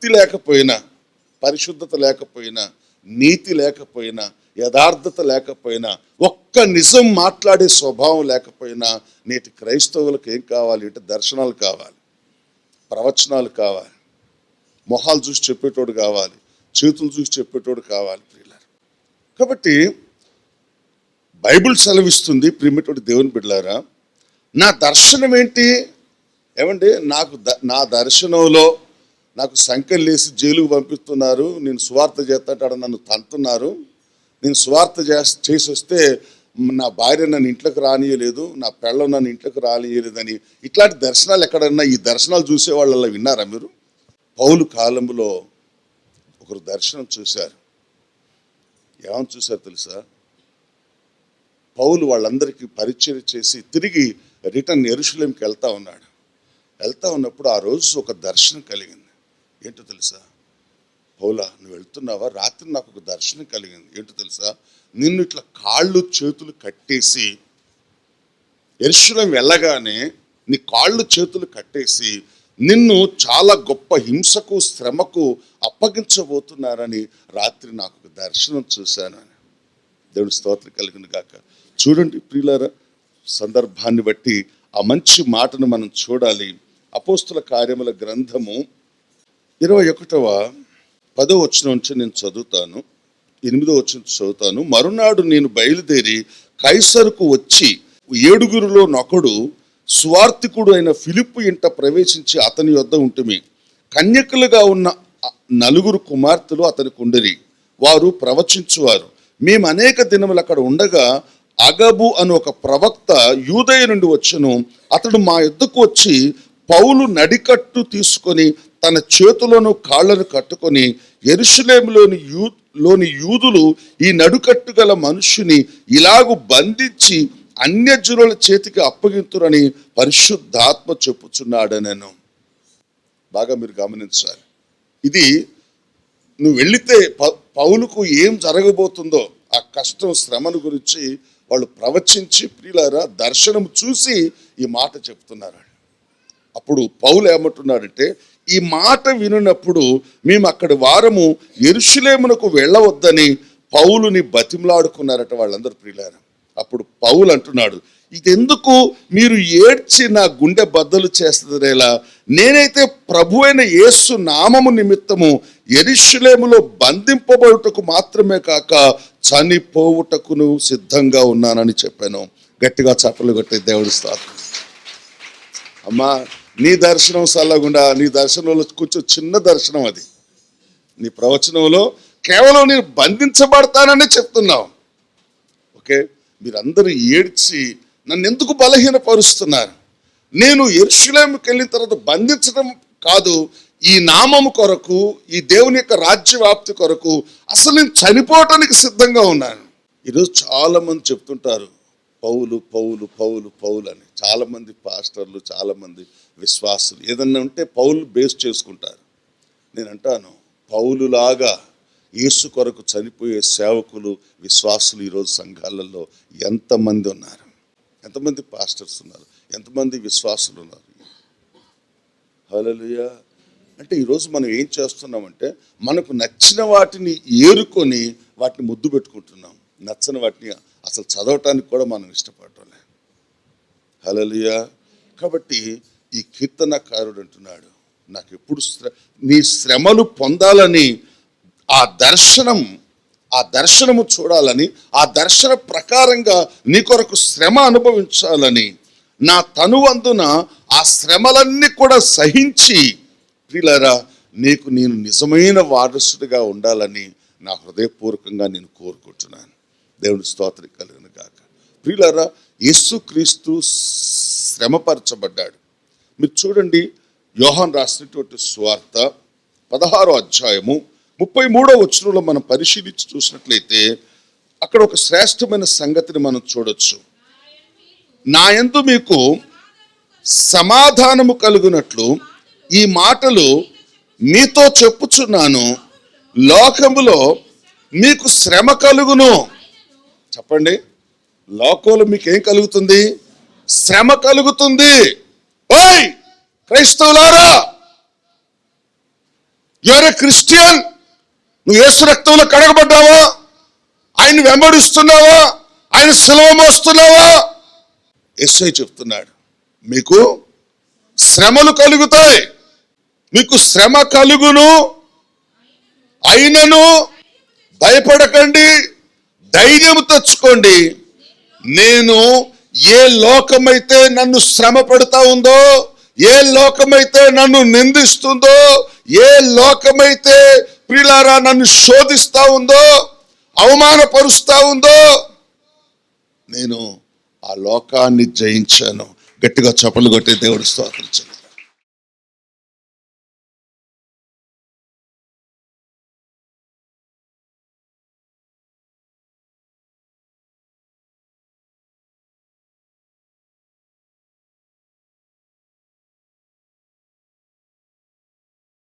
భక్తి లేకపోయినా పరిశుద్ధత లేకపోయినా నీతి లేకపోయినా యథార్థత లేకపోయినా ఒక్క నిజం మాట్లాడే స్వభావం లేకపోయినా నేటి క్రైస్తవులకు ఏం కావాలి? అంటే దర్శనాలు కావాలి. ప్రవచనాలు కావాలి. మొహాలు చూసి చెప్పేటోడు కావాలి. చేతులు చూసి చెప్పేటోడు కావాలి ప్రియులారు. కాబట్టి బైబిల్ సెలవిస్తుంది ప్రిమిటోడు దేవుని బిడ్డలారా నా దర్శనం ఏంటి ఏమండి? నాకు ద- నా దర్శనంలో నాకు సంఖ్యలేసి జైలుకు పంపిస్తున్నారు. నేను సువార్త చేస్తాడు నన్ను తంతున్నారు. నేను సువార్త చేసి వస్తే నా భార్య నన్ను ఇంట్లోకి రానియలేదు. నా పెళ్ళం నన్ను ఇంట్లోకి రానియలేదని ఇట్లాంటి దర్శనాలు ఎక్కడన్నా ఈ దర్శనాలు చూసే వాళ్ళ విన్నారా మీరు? పౌలు కాలంలో ఒకరు దర్శనం చూశారు. ఏమని చూశారు తెలుసా? పౌలు వాళ్ళందరికీ పరిచయం చేసి తిరిగి రిటర్న్ ఎరుషులేంకి వెళ్తా ఉన్నాడు. వెళ్తా ఉన్నప్పుడు ఆ రోజు ఒక దర్శనం కలిగింది. ఏంటో తెలుసా? పౌలా నువ్వు వెళ్తున్నావా? రాత్రి నాకు ఒక దర్శనం కలిగింది. ఏంటో తెలుసా? నిన్ను ఇట్లా కాళ్ళు చేతులు కట్టేసి ఎరుషులం వెళ్ళగానే నీ కాళ్ళు చేతులు కట్టేసి నిన్ను చాలా గొప్ప హింసకు శ్రమకు అప్పగించబోతున్నారని రాత్రి నాకు ఒక దర్శనం చూశాను. దేవుడి స్తోత్రం కలిగిన కాక చూడండి ప్రియులారా సందర్భాన్ని బట్టి ఆ మంచి మాటను మనం చూడాలి. అపోస్తుల కార్యముల గ్రంథము ఇరవై ఒకటవ పదో వచ్చిన నుంచి నేను చదువుతాను. ఎనిమిదో వచ్చిన చదువుతాను. మరునాడు నేను బయలుదేరి కైసరుకు వచ్చి ఏడుగురిలో నొకడు స్వార్థికుడు అయిన ఫిలిప్పు ఇంట ప్రవేశించి అతని యొద్ద ఉంటుమి. కన్యకులుగా ఉన్న నలుగురు కుమార్తెలు అతనికి ఉండరి వారు ప్రవచించువారు. మేము అనేక దినములు అక్కడ ఉండగా అగబు అని ఒక ప్రవక్త యూదయ నుండి వచ్చును. అతడు మా యుద్ధకు వచ్చి పౌలు నడికట్టు తీసుకొని తన చేతులను కాళ్ళను కట్టుకొని ఎరుసలేములోని యూ లోని యూదులు ఈ నడుకట్టు గల మనుషుని ఇలాగు బంధించి అన్యజనుల చేతికి అప్పగింతురని పరిశుద్ధాత్మ చెప్పుచున్నాడనను. బాగా మీరు గమనించాలి. ఇది నువ్వు వెళితే ప- పౌలుకు ఏం జరగబోతుందో ఆ కష్టం శ్రమను గురించి వాళ్ళు ప్రవచించి ప్రియులారా దర్శనం చూసి ఈ మాట చెప్తున్నారు అప్పుడు పౌలు ఏమంటున్నాడంటే ఈ మాట వినప్పుడు మేము అక్కడి వారము ఎరుషులేమునకు వెళ్ళవద్దని పౌలుని బతిమలాడుకున్నారట వాళ్ళందరూ ప్రియులారు. అప్పుడు పౌలు అంటున్నాడు ఇదెందుకు మీరు ఏడ్చి నా గుండె బద్దలు చేస్తుందేలా నేనైతే ప్రభు అయిన యేసు నామము నిమిత్తము ఎరుషులేములో బంధింపబడుటకు మాత్రమే కాక చనిపోవుటకును సిద్ధంగా ఉన్నానని చెప్పాను. గట్టిగా చప్పలు కొట్టే దేవుడి స్తోత్రం. అమ్మా నీ దర్శనం సల్లగుండా నీ దర్శనంలో కొంచెం చిన్న దర్శనం అది. నీ ప్రవచనంలో కేవలం నేను బంధించబడతానని చెప్తున్నావు. ఓకే? మీరందరూ ఏడ్చి నన్ను ఎందుకు బలహీనపరుస్తున్నారు? నేను ఎరుషులేముకి వెళ్ళిన తర్వాత బంధించడం కాదు ఈ నామము కొరకు ఈ దేవుని యొక్క రాజ్యవ్యాప్తి కొరకు అసలు నేను చనిపోవటానికి సిద్ధంగా ఉన్నాను. ఈరోజు చాలా మంది చెప్తుంటారు పౌలు పౌలు పౌలు పౌలు అని చాలామంది పాస్టర్లు చాలామంది విశ్వాసులు ఏదన్నా ఉంటే పౌలు బేస్ చేసుకుంటారు. నేను అంటాను పౌలులాగా యేసు కొరకు చనిపోయే సేవకులు విశ్వాసులు ఈరోజు సంఘాలలో ఎంతమంది ఉన్నారు? ఎంతమంది పాస్టర్స్ ఉన్నారు? ఎంతమంది విశ్వాసులు ఉన్నారు? హలలుయా అంటే ఈరోజు మనం ఏం చేస్తున్నామంటే మనకు నచ్చిన వాటిని ఏరుకొని వాటిని ముద్దు పెట్టుకుంటున్నాం. నచ్చని వాటిని అసలు చదవటానికి కూడా మనం ఇష్టపడటం లేదు. హలలియా కాబట్టి ఈ కీర్తనకారుడు అంటున్నాడు నాకు ఎప్పుడు శ్ర నీ శ్రమలు పొందాలని ఆ దర్శనం ఆ దర్శనము చూడాలని ఆ దర్శన ప్రకారంగా నీ కొరకు శ్రమ అనుభవించాలని నా తనువందున ఆ శ్రమలన్నీ కూడా సహించి ప్రిలరా నీకు నేను నిజమైన వారసుడిగా ఉండాలని నా హృదయపూర్వకంగా నేను కోరుకుంటున్నాను. దేవుని స్తోత్రం కలిగిన గాక. ప్రియులారా యేసుక్రీస్తు శ్రమపరచబడ్డాడు. మీరు చూడండి యోహాన్ రాసినటువంటి స్వార్థ పదహారో అధ్యాయము ముప్పై మూడో వచనంలో మనం పరిశీలించి చూసినట్లయితే అక్కడ ఒక శ్రేష్టమైన సంగతిని మనం చూడొచ్చు. నాయందు మీకు సమాధానము కలుగునట్లు ఈ మాటలు మీతో చెప్పుచున్నాను. లోకములో మీకు శ్రమ కలుగును. చెప్పండి. లోకంలో మీకు ఏం కలుగుతుంది? శ్రమ కలుగుతుంది. ఓయ్! క్రైస్తవులారా! Your a Christian! నువ్వు యేసు రక్తంలో కడగబడ్డావా? ఆయన వెంబడిస్తున్నావా? ఆయన సెలవ మోస్తున్నావా? ఎస్ఐ చెప్తున్నాడు మీకు శ్రమలు కలుగుతాయి. మీకు శ్రమ కలుగును. అయినను భయపడకండి. ధైర్యం తెచ్చుకోండి. నేను ఏ లోకమైతే నన్ను శ్రమ పెడతా ఉందో ఏ లోకమైతే నన్ను నిందిస్తుందో ఏ లోకమైతే ప్రిలారా నన్ను శోధిస్తా ఉందో అవమానపరుస్తా ఉందో నేను ఆ లోకాన్ని జయించాను. గట్టిగా చెప్పలు కొట్టే దేవుడు స్తోత్రించాను